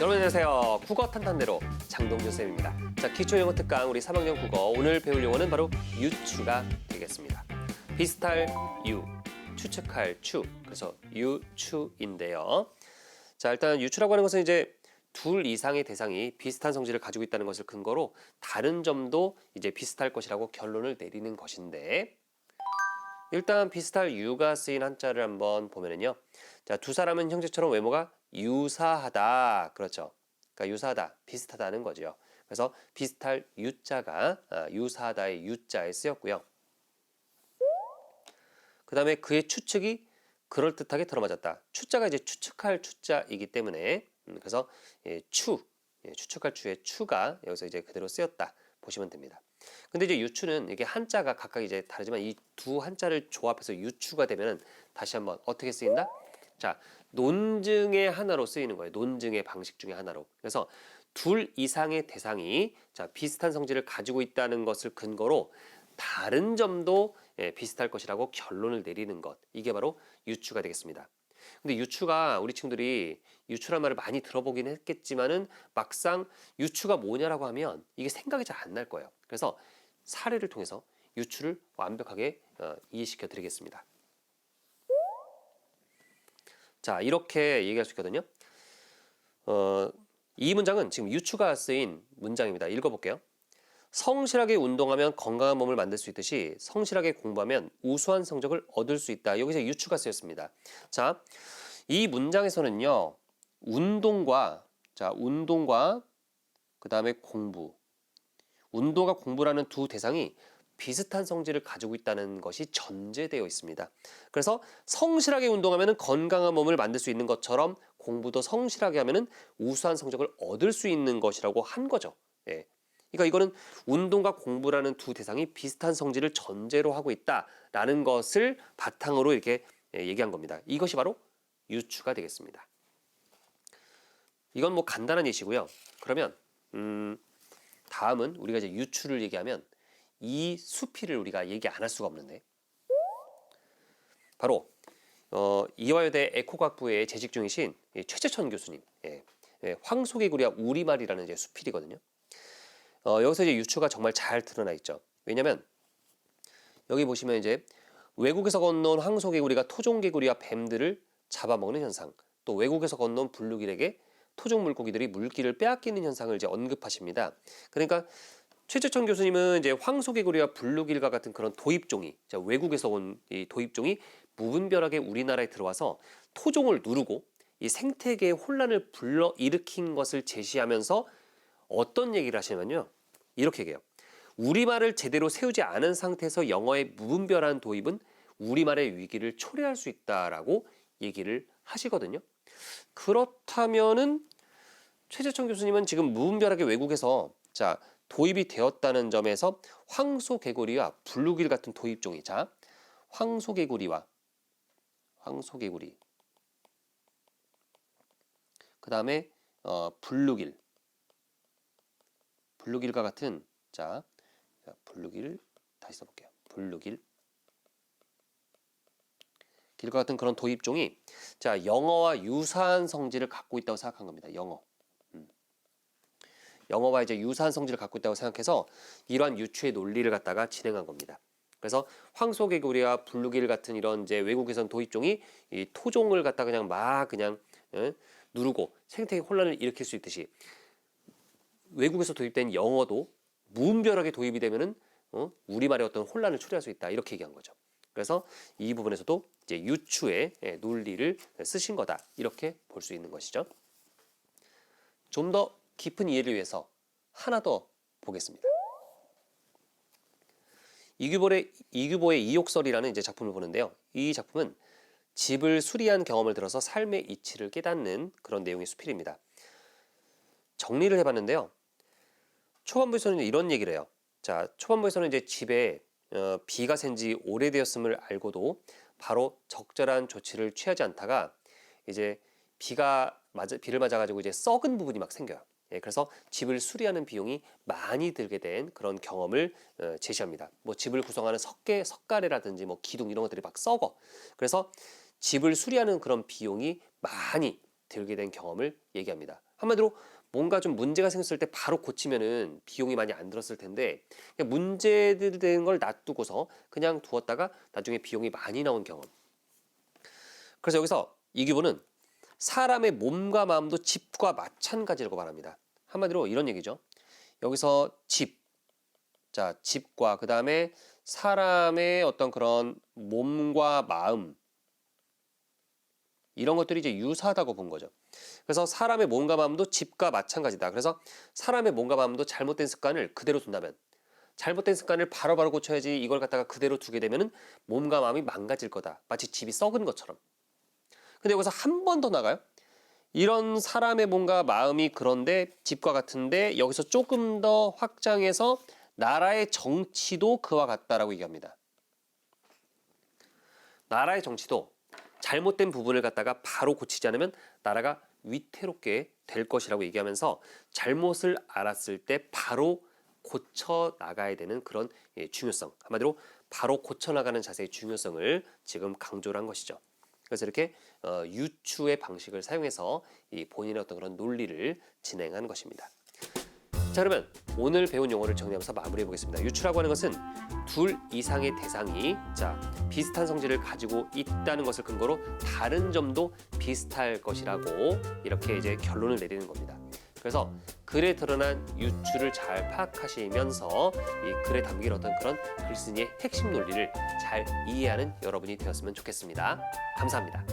여러분 안녕하세요. 국어 탄탄대로 장동준 쌤입니다. 자, 기초 영어 특강 우리 3학년 국어 오늘 배울 용어는 바로 유추가 되겠습니다. 비슷할 유, 추측할 추. 그래서 유추인데요. 자, 일단 유추라고 하는 것은 이제 둘 이상의 대상이 비슷한 성질을 가지고 있다는 것을 근거로 다른 점도 이제 비슷할 것이라고 결론을 내리는 것인데 일단 비슷할 유가 쓰인 한자를 한번 보면은요. 자, 두 사람은 형제처럼 외모가 유사하다. 그렇죠. 그러니까 유사하다, 비슷하다는 거죠. 그래서 비슷할 유자가 아, 유사하다의 유자에 쓰였고요. 그 다음에 그의 추측이 그럴듯하게 들어맞았다. 추자가 이제 추측할 추자이기 때문에 음, 그래서 예, 추, 예, 추측할 추의 추가 여기서 이제 그대로 쓰였다 보시면 됩니다. 근데 이제 유추는 이게 한자가 각각 이제 다르지만 이 두 한자를 조합해서 유추가 되면은 다시 한번 어떻게 쓰인다? 자, 논증의 하나로 쓰이는 거예요. 논증의 방식 중에 하나로. 그래서 둘 이상의 대상이 자, 비슷한 성질을 가지고 있다는 것을 근거로 다른 점도 예, 비슷할 것이라고 결론을 내리는 것. 이게 바로 유추가 되겠습니다. 근데 유추가 우리 친구들이 유추란 말을 많이 들어보긴 했겠지만은 막상 유추가 뭐냐라고 하면 이게 생각이 잘 안 날 거예요. 그래서 사례를 통해서 유추를 완벽하게 어, 이해시켜 드리겠습니다. 자, 이렇게 얘기할 수 있거든요. 어, 이 문장은 지금 유추가 쓰인 문장입니다. 읽어볼게요. 성실하게 운동하면 건강한 몸을 만들 수 있듯이 성실하게 공부하면 우수한 성적을 얻을 수 있다. 여기서 유추가 쓰였습니다. 자, 이 문장에서는요, 운동과, 자, 운동과 그 다음에 공부, 운동과 공부라는 두 대상이 비슷한 성질을 가지고 있다는 것이 전제되어 있습니다. 그래서 성실하게 운동하면 건강한 몸을 만들 수 있는 것처럼 공부도 성실하게 하면 우수한 성적을 얻을 수 있는 것이라고 한 거죠. 예. 그러니까 이거는 운동과 공부라는 두 대상이 비슷한 성질을 전제로 하고 있다라는 것을 바탕으로 이렇게 예, 얘기한 겁니다. 이것이 바로 유추가 되겠습니다. 이건 뭐 간단한 예시고요. 그러면 음, 다음은 우리가 이제 유추를 얘기하면 이 수필을 우리가 얘기 안 할 수가 없는데 바로 어, 이화여대 에코과학부에 재직 중이신 이 최재천 교수님 예, 예, 황소개구리와 우리말이라는 이제 수필이거든요. 어, 여기서 이제 유추가 정말 잘 드러나 있죠. 왜냐하면 여기 보시면 이제 외국에서 건너온 황소개구리가 토종개구리와 뱀들을 잡아먹는 현상, 또 외국에서 건너온 블루길에게 토종 물고기들이 물기를 빼앗기는 현상을 이제 언급하십니다. 그러니까 최재천 교수님은 이제 황소개구리와 블루길과 같은 그런 도입종이 자, 외국에서 온 이 도입종이 무분별하게 우리나라에 들어와서 토종을 누르고 이 생태계의 혼란을 불러 일으킨 것을 제시하면서 어떤 얘기를 하시냐면요. 이렇게 얘기해요. 우리말을 제대로 세우지 않은 상태에서 영어의 무분별한 도입은 우리말의 위기를 초래할 수 있다라고 얘기를 하시거든요. 그렇다면은 최재천 교수님은 지금 무분별하게 외국에서 자 도입이 되었다는 점에서 황소개구리와 블루길 같은 도입종이 자 황소개구리와 황소개구리 그 다음에 어, 블루길 블루길과 같은 자, 자 블루길 다시 써볼게요. 블루길. 길과 같은 그런 도입종이 자 영어와 유사한 성질을 갖고 있다고 생각한 겁니다. 영어. 영어와 이제 유사한 성질을 갖고 있다고 생각해서 이러한 유추의 논리를 갖다가 진행한 겁니다. 그래서 황소개구리와 블루길 같은 이런 이제 외국에선 도입종이 이 토종을 갖다 그냥 막 그냥 예, 누르고 생태계 혼란을 일으킬 수 있듯이 외국에서 도입된 영어도 무분별하게 도입이 되면은 어, 우리말의 어떤 혼란을 초래할 수 있다 이렇게 얘기한 거죠. 그래서 이 부분에서도 이제 유추의 예, 논리를 쓰신 거다 이렇게 볼 수 있는 것이죠. 좀 더 깊은 이해를 위해서 하나 더 보겠습니다. 이규보의, 이규보의 이욕설이라는 이제 작품을 보는데요. 이 작품은 집을 수리한 경험을 들어서 삶의 이치를 깨닫는 그런 내용의 수필입니다. 정리를 해봤는데요. 초반부에서는 이런 얘기를 해요. 자, 초반부에서는 이제 집에 어, 비가 샌지 오래되었음을 알고도 바로 적절한 조치를 취하지 않다가 이제 비가 맞아, 비를 맞아가지고 이제 썩은 부분이 막 생겨요. 예, 그래서 집을 수리하는 비용이 많이 들게 된 그런 경험을 어, 제시합니다. 뭐 집을 구성하는 석계, 석가래라든지 뭐 기둥 이런 것들이 막 썩어. 그래서 집을 수리하는 그런 비용이 많이 들게 된 경험을 얘기합니다. 한마디로 뭔가 좀 문제가 생겼을 때 바로 고치면은 비용이 많이 안 들었을 텐데 그냥 문제들 되는 걸 놔두고서 그냥 두었다가 나중에 비용이 많이 나온 경험. 그래서 여기서 이 규보는 사람의 몸과 마음도 집과 마찬가지라고 말합니다. 한마디로 이런 얘기죠. 여기서 집, 자 집과 그 다음에 사람의 어떤 그런 몸과 마음 이런 것들이 이제 유사하다고 본 거죠. 그래서 사람의 몸과 마음도 집과 마찬가지다. 그래서 사람의 몸과 마음도 잘못된 습관을 그대로 둔다면 잘못된 습관을 바로바로 고쳐야지 이걸 갖다가 그대로 두게 되면은 몸과 마음이 망가질 거다. 마치 집이 썩은 것처럼. 근데 여기서 한 번 더 나가요. 이런 사람의 몸과 마음이 그런데 집과 같은데 여기서 조금 더 확장해서 나라의 정치도 그와 같다라고 얘기합니다. 나라의 정치도 잘못된 부분을 갖다가 바로 고치지 않으면 나라가 위태롭게 될 것이라고 얘기하면서 잘못을 알았을 때 바로 고쳐 나가야 되는 그런 예, 중요성 한마디로 바로 고쳐 나가는 자세의 중요성을 지금 강조를 한 것이죠. 그래서 이렇게 어, 유추의 방식을 사용해서 이 본인의 어떤 그런 논리를 진행한 것입니다. 자 그러면 오늘 배운 용어를 정리하면서 마무리해 보겠습니다. 유추라고 하는 것은 둘 이상의 대상이 자 비슷한 성질을 가지고 있다는 것을 근거로 다른 점도 비슷할 것이라고 이렇게 이제 결론을 내리는 겁니다. 그래서 글에 드러난 유추를 잘 파악하시면서 이 글에 담긴 어떤 그런 글쓴이의 핵심 논리를 잘 이해하는 여러분이 되었으면 좋겠습니다. 감사합니다.